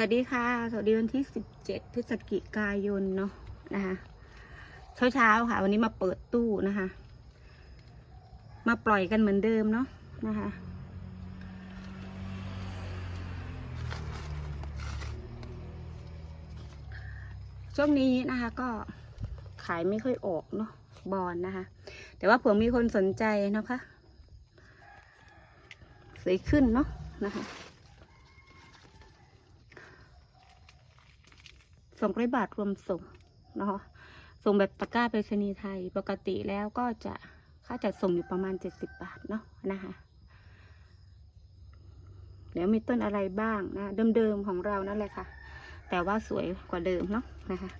สวัสดีค่ะ สวัสดีวันที่17พฤศจิกายนเนาะนะคะเช้าเช้าๆค่ะ วันนี้มาเปิดตู้นะคะ มาปล่อยกันเหมือนเดิมเนาะนะคะ ช่วงนี้นะคะก็ขายไม่ค่อยออกเนาะบอลนะคะ แต่ว่าผมมีคนสนใจนะคะสวยขึ้นเนาะนะคะ สองร้อยบาทรวมส่งเนาะส่งแบบตะกร้าไปรษณีย์ไทย ปกติแล้วก็จะค่าจัดส่งอยู่ประมาณเจ็ดสิบบาทเนาะนะคะเดี๋ยวมีต้นอะไรบ้างนะ เดิมๆของเรานั่นแหละค่ะ แต่ว่าสวยกว่าเดิมเนาะนะคะ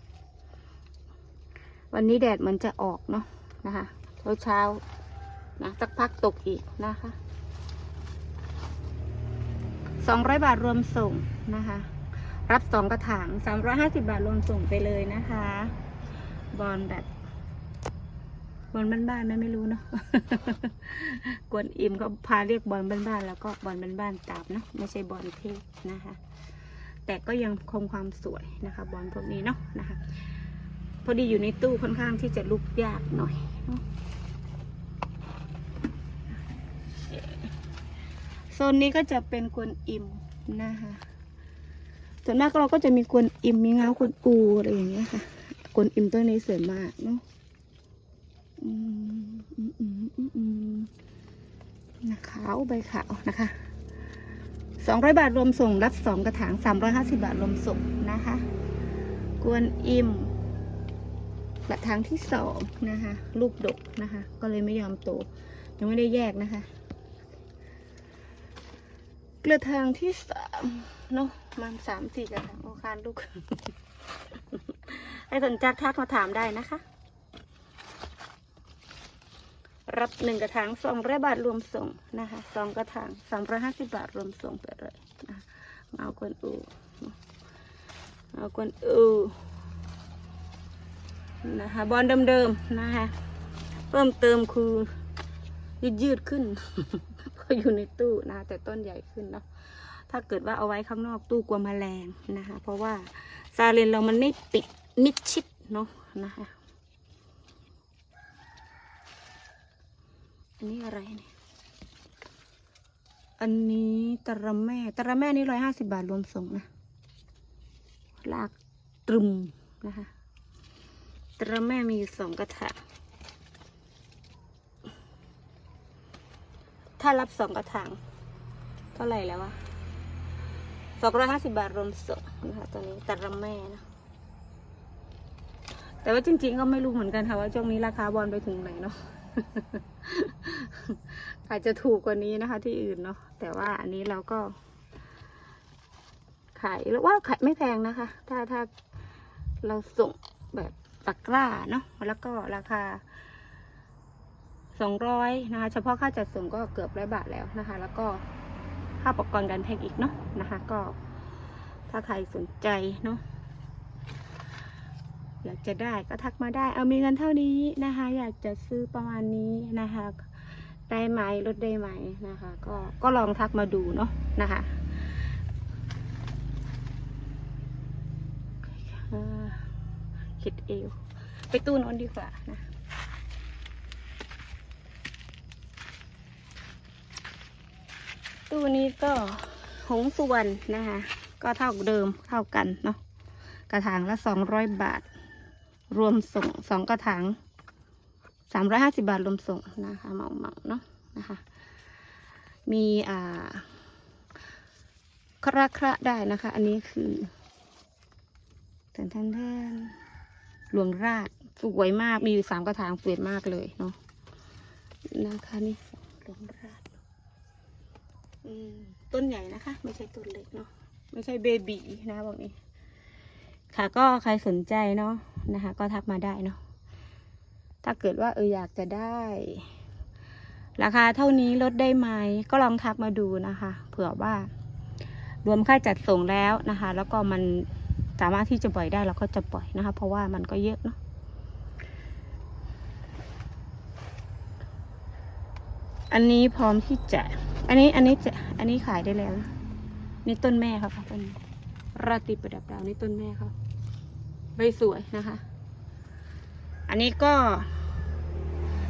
วันนี้แดดมันจะออกเนาะนะคะเช้าเช้าๆนะสักพักตกอีกนะคะสองร้อยบาทรวมส่งนะคะ รับสองกระถางสามร้อยห้าสิบาทรวมส่งไปเลยนะคะ บอลแบบบอลบ้านๆไหมไม่รู้เนาะกวนอิมก็พาเรียกบอลบ้านๆแล้วก็บอลบ้านๆตามเนาะไม่ใช่บอลเทพนะคะ แต่ก็ยังคงความสวยนะคะ บอลพวกนี้เนาะนะคะ พอดีอยู่ในตู้ค่อนข้างที่จะลุกยากหน่อยเนาะโซนนี้ก็จะเป็นกวนอิมนะคะ ส่วนมากเราก็จะมีกวนอิมมีเงาคนปูอะไรอย่างเงี้ยค่ะกวนอิมต้นนี้สวยมากเนาะนะขาวใบขาวนะคะสองร้อยบาทรวมส่งรับสองกระถางสามร้อยห้าสิบาทรวมส่งนะคะ กวนอิมกระถางที่สองนะคะ ลูกดกนะคะ ก็เลยไม่ยอมโตยังไม่ได้แยกนะคะ กระถางที่สามเนาะมันสามสี่กระถางโอคานลูกให้สนใจทักมาถามได้นะคะ รับหนึ่งกระถางสองร้อยบาทรวมส่งนะคะสองกระถางสามร้อยห้าสิบบาทรวมส่งไปเลยนะคะมาเอากวนอูเอากวนอูนะคะบอลเดิมๆนะคะเพิ่มเติมคือ ยืดยืดขึ้นเพราะอยู่ในตู้นะแต่ต้นใหญ่ขึ้นเนาะถ้าเกิดว่าเอาไว้ข้างนอกตู้กลัวแมลงนะคะ เพราะว่าซาเลนเรามันไม่ติดมิดชิดเนาะนะคะอันนี้อะไรเนี่ยอันนี้ตะระแม่ตะระแม่นี่ร้อยห้าสิบาทรวมส่งนะลากตรึมนะคะตะระแม่มีอยู่สองกระถาง ถ้ารับสองกระถางเท่าไหร่แล้ววะสองร้อยห้าสิบาทรวมส่งนะคะตัวนี้ตะระแม่นะแต่ว่าจริง ๆ ก็ไม่รู้เหมือนกันค่ะว่าช่วงนี้ราคาบอลไปถึงไหนเนาะอาจจะถูกกว่านี้นะคะ ที่อื่นเนาะแต่ว่าอันนี้เราก็ ขายแล้วว่าขายไม่แพงนะคะ ถ้าถ้าเราส่งแบบตะกร้าเนาะแล้วก็ราคา สองร้อยนะคะ เฉพาะค่าจัดส่งก็เกือบร้อยบาทแล้วนะคะ แล้วก็ค่าอุปกรณ์การแพ็กอีกเนาะนะคะ ก็ ถ้าใครสนใจเนาะอยากจะได้ก็ทักมาได้ เอามีเงินเท่านี้นะคะ อยากจะซื้อประมาณนี้นะคะ ได้ไหมลดได้ไหมนะคะ ก็ก็ลองทักมาดูเนาะนะคะคิดเอวไปตู้นอนดีกว่านะ ตู้นี้ก็หงส่วนนะคะ ก็เท่าเดิมเท่ากันเนาะกระถางละสองร้อยบาท รวมส่งสองกระถางสามร้อยห้าสิบาทรวมส่งนะคะเหมาเหมาๆเนาะนะคะ มีอ่าคระคระได้นะคะ อันนี้คือแทนแทนแทนหลวงราชสวยมากมีอยู่สามกระถางสวยมากเลยเนาะนะคะนี่หลวงราช ต้นใหญ่นะคะ ไม่ใช่ต้นเล็กเนาะไม่ใช่เบบีนะบอกนี้ ค่ะก็ใครสนใจเนาะนะคะ ก็ทักมาได้เนาะถ้าเกิดว่าเอออยากจะได้ ราคาเท่านี้ลดได้ไหมก็ลองทักมาดูนะคะ เผื่อว่ารวมค่าจัดส่งแล้วนะคะ แล้วก็มันสามารถที่จะปล่อยได้เราก็จะปล่อยนะคะ เพราะว่ามันก็เยอะเนาะอันนี้พร้อมที่จะ อันนี้อันนี้จะอันนี้ขายได้แล้ว นี่ต้นแม่ครับต้นนี้ราตรีประดับดาวนี่ต้นแม่เขาใบสวยนะคะ อันนี้ก็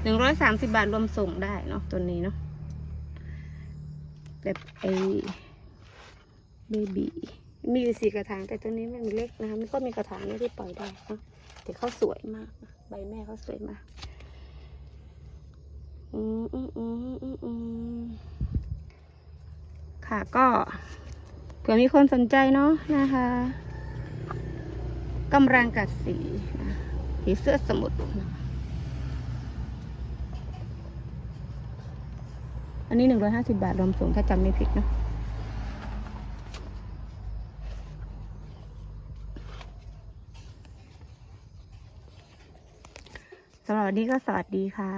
หนึ่งร้อยสามสิบาทรวมส่งได้เนาะตัวนี้เนาะแบบไอเบบีมีอยู่สี่กระถางแต่ตัวนี้มันเล็กนะคะมันก็มีกระถางนี้ที่ปล่อยได้เนาะแต่เขาสวยมาก ใบแม่เขาสวยมาก อืมอืมอืมอืมอืม ค่ะก็เผื่อมีคนสนใจเนาะนะคะกำลังกัดสีนะผีเสื้อสมุทรนะอันนี้หนึ่งร้อยห้าสิบาท รวมส่งถ้าจำไม่ผิดเนาะสำหรับวันนี้ก็สวัสดีค่ะ